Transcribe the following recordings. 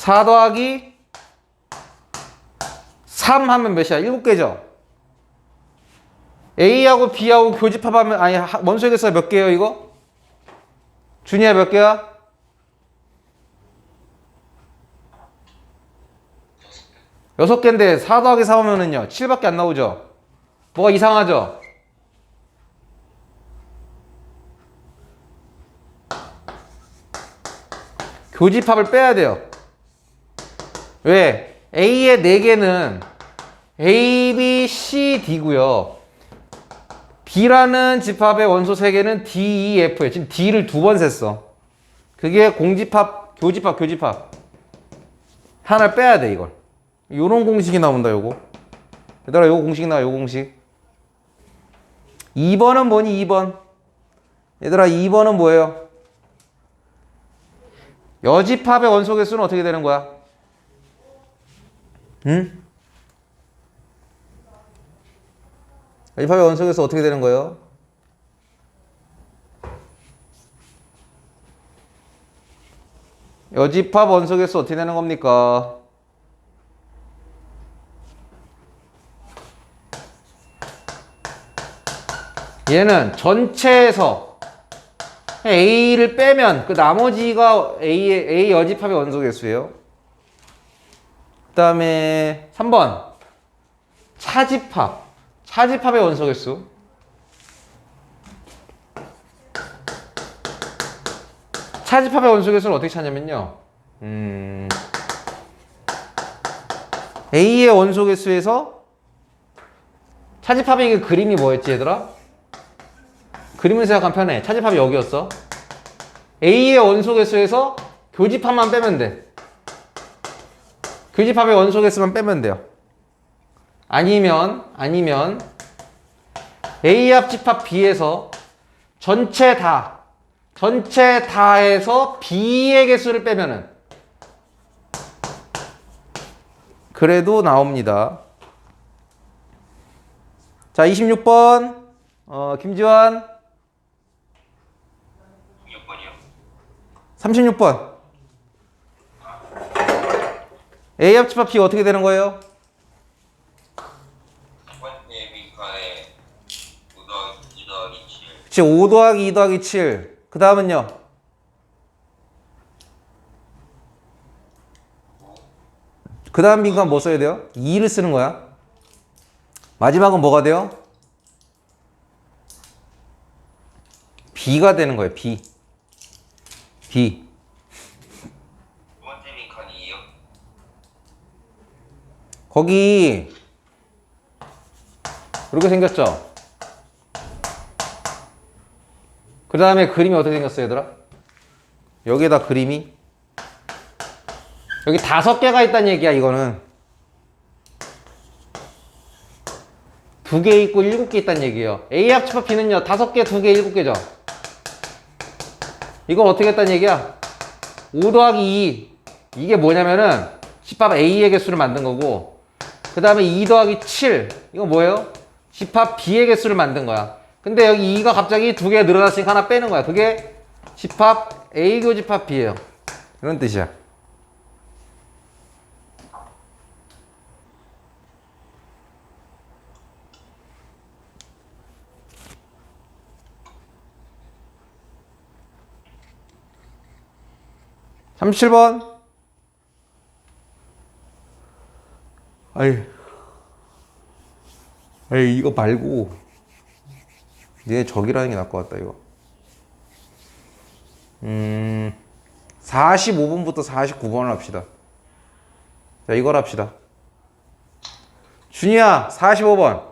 4 더하기 3 하면 몇이야? 7개죠? A하고 B하고 교집합하면 아니 개수가 몇 개예요 이거? 준이야 몇 개야? 여섯 개인데 4 더하기 4 하면은요 7밖에 안 나오죠? 뭐가 이상하죠? 교집합을 빼야 돼요. 왜? A의 4개는 A, B, C, D고요. B라는 집합의 원소 3개는 D, E, F예요. 지금 D를 두 번 셌어. 그게 공집합, 교집합, 교집합. 하나를 빼야 돼, 이걸. 요런 공식이 나온다, 요거. 얘들아, 요거 공식 나와, 요 공식. 2번은 뭐니, 2번? 얘들아, 2번은 뭐예요? 여집합의 원소 개수는 어떻게 되는 거야? 응? 여집합의 원소 개수 어떻게 되는 거예요? 여집합 원소 개수 어떻게 되는 겁니까? 얘는 전체에서 A를 빼면 그 나머지가 A의, A 여집합의 원소 개수예요. 그 다음에 3번 차집합 차집합의 원소 개수 차집합의 원소 개수는 어떻게 찾냐면요 음, A의 원소 개수에서 차집합의 그 그림이 뭐였지 얘들아? 그림을 생각하면 편해. 차집합이 여기였어. A의 원소 개수에서 교집합만 빼면 돼. 교집합의 원소 개수만 빼면 돼요. 아니면 아니면 A 합 집합 B에서 전체 다 전체 다에서 B의 개수를 빼면은 그래도 나옵니다. 자, 26번 어, 김지환 6번이요. 36번. A 합집합 B 어떻게 되는 거예요? 첫 번째 빈칸에 5 더하기 2 더하기 7. 그치, 5 더하기 2 더하기 7. 그 다음은요? 그 다음 빈칸 뭐 써야 돼요? 2를 쓰는 거야. 마지막은 뭐가 돼요? B가 되는 거예요, B. B. 두 번째 빈칸이에요. 거기 이렇게 생겼죠? 그 다음에 그림이 어떻게 생겼어요, 얘들아? 여기에다 그림이 여기 다섯 개가 있다는 얘기야, 이거는. 두 개 있고 일곱 개 있다는 얘기예요. A 합집합 B는요, 다섯 개, 두 개, 일곱 개죠? 이건 어떻게 했다는 얘기야? 5 더하기 2. 이게 뭐냐면은, 집합 A의 개수를 만든 거고, 그 다음에 2 더하기 7. 이거 뭐예요? 집합 B의 개수를 만든 거야. 근데 여기 2가 갑자기 두 개 늘어났으니까 하나 빼는 거야. 그게 집합 A 교집합 B예요. 이런 뜻이야. 삼십칠 번 아이 에이 이거 말고 얘 저기라는 게 나을 것 같다 이거 음 45번부터 49번을 합시다 자 이걸 합시다 준이야 45번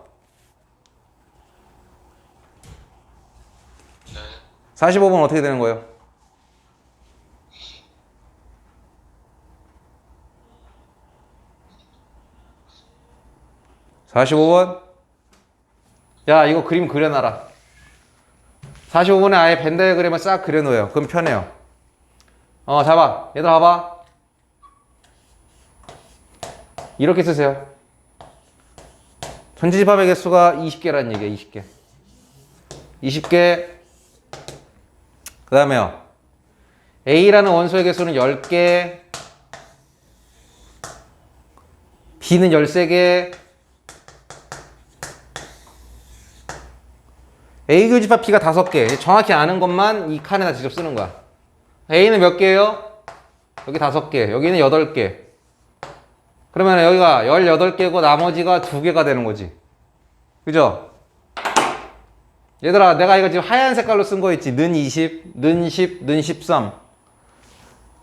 네. 45번 어떻게 되는 거예요? 사십오 번 야, 이거 그림 그려놔라. 45번에 아예 벤 다이어그램을 싹 그려놓아요. 그럼 편해요. 어, 잡아. 얘들아, 봐봐. 이렇게 쓰세요. 전지집합의 개수가 20개라는 얘기야, 20개. 20개. 그 다음에요. A라는 원소의 개수는 10개. B는 13개. A 교집합 B가 5개. 정확히 아는 것만 이 칸에다 직접 쓰는 거야. A는 몇 개예요? 여기 5개. 여기는 8개. 그러면 여기가 18개고 나머지가 2개가 되는 거지. 그죠? 얘들아, 내가 이거 지금 하얀 색깔로 쓴 거 있지? 는 20, 는 10, 는 13.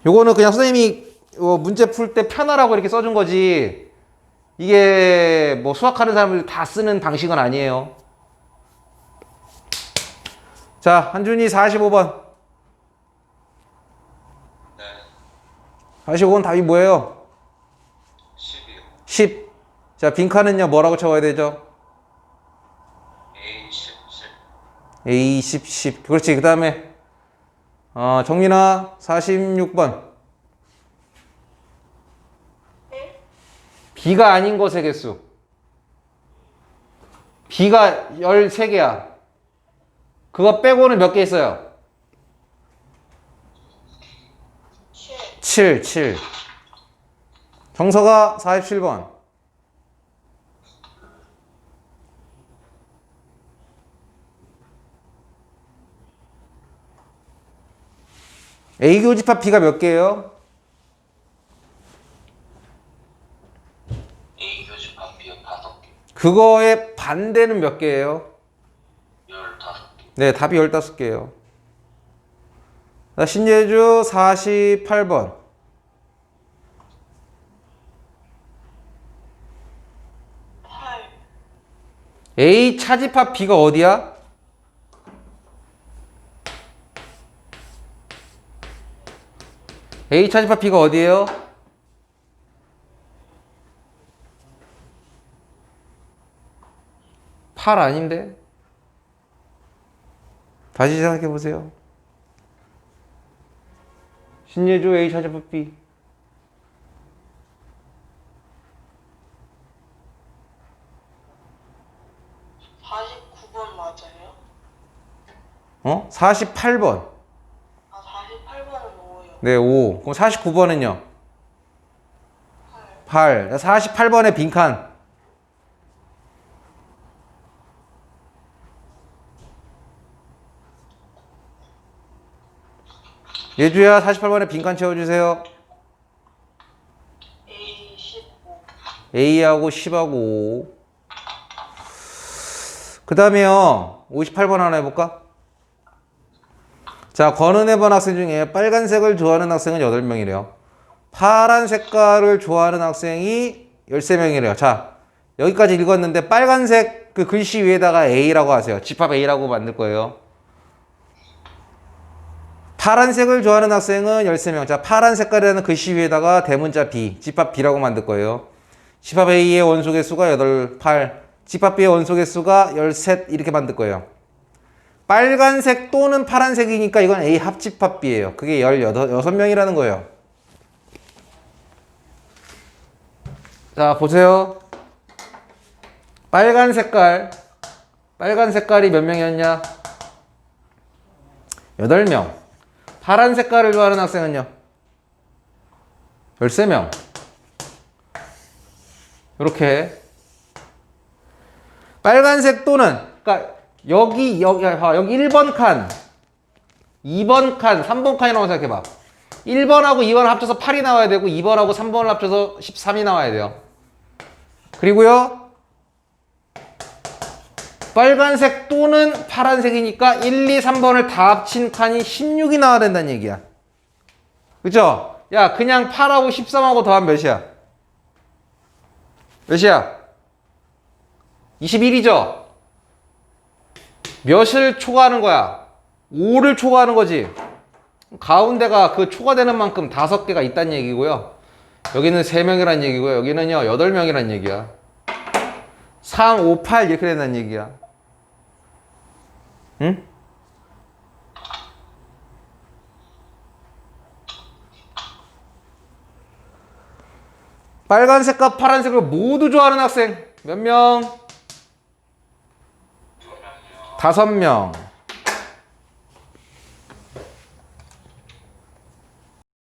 요거는 그냥 선생님이 어, 문제 풀 때 편하라고 이렇게 써준 거지. 이게 뭐 수학하는 사람들 다 쓰는 방식은 아니에요. 자, 한준이 45번. 네. 45번 답이 뭐예요? 10이요. 10. 자, 빈칸은요, 뭐라고 적어야 되죠? A 10 10 A 10, 10. 그렇지. 그 다음에, 어, 정민아, 46번. B가 아닌 것의 개수. B가 13개야. 그거 빼고는 몇 개 있어요? 7, 7. 정서가 47번. A 교집합 B가 몇 개예요? A 교집합 B가 5개 그거의 반대는 몇 개예요? 15개 네, 답이 15개예요. 자, 신예주 48번. A 차집합 B가 어디야? A 차집합 B가 어디예요? 팔 아닌데? 다시 생각해 보세요. 신예주 A 차집합 B. (49번) 맞아요? 어? 48번. 아 (48번은) 5예요 네, 5. 그럼 49번은요? 8. 48번에 빈칸. 예주야, 48번에 빈칸 채워주세요. A 15 A하고 10하고 5. 그 다음에요. 58번 하나 해볼까? 자, 권은혜번 학생 중에 빨간색을 좋아하는 학생은 8명이래요. 파란 색깔을 좋아하는 학생이 13명이래요. 자, 여기까지 읽었는데 빨간색 그 글씨 위에다가 A라고 하세요. 집합 A라고 만들 거예요. 파란색을 좋아하는 학생은 13명. 자, 파란 색깔이라는 글씨 위에다가 대문자 B, 집합 B라고 만들 거예요. 집합 A의 원소 개수가 8, 8. 집합 B의 원소 개수가 13 이렇게 만들 거예요. 빨간색 또는 파란색이니까 이건 A 합집합 B예요. 그게 16명이라는 거예요. 자, 보세요. 빨간 색깔. 빨간 색깔이 몇 명이었냐? 8명. 파란 색깔을 좋아하는 학생은요? 13명. 이렇게 빨간색 또는 그러니까 여기 여기 아, 여기 1번 칸, 2번 칸, 3번 칸이라고 생각해 봐. 1번하고 2번 합쳐서 8이 나와야 되고 2번하고 3번을 합쳐서 13이 나와야 돼요. 그리고요. 빨간색 또는 파란색이니까 1, 2, 3번을 다 합친 칸이 16이 나와야 된다는 얘기야. 그죠? 야, 그냥 8하고 13하고 더하면 몇이야? 몇이야? 21이죠? 몇을 초과하는 거야? 5를 초과하는 거지. 가운데가 그 초과되는 만큼 다섯 개가 있다는 얘기고요. 여기는 3명이란 얘기고요. 여기는요, 8명이란 얘기야. 3, 5, 8 이렇게 된다는 얘기야. 응? 빨간색과 파란색을 모두 좋아하는 학생 몇 명? 다섯 명.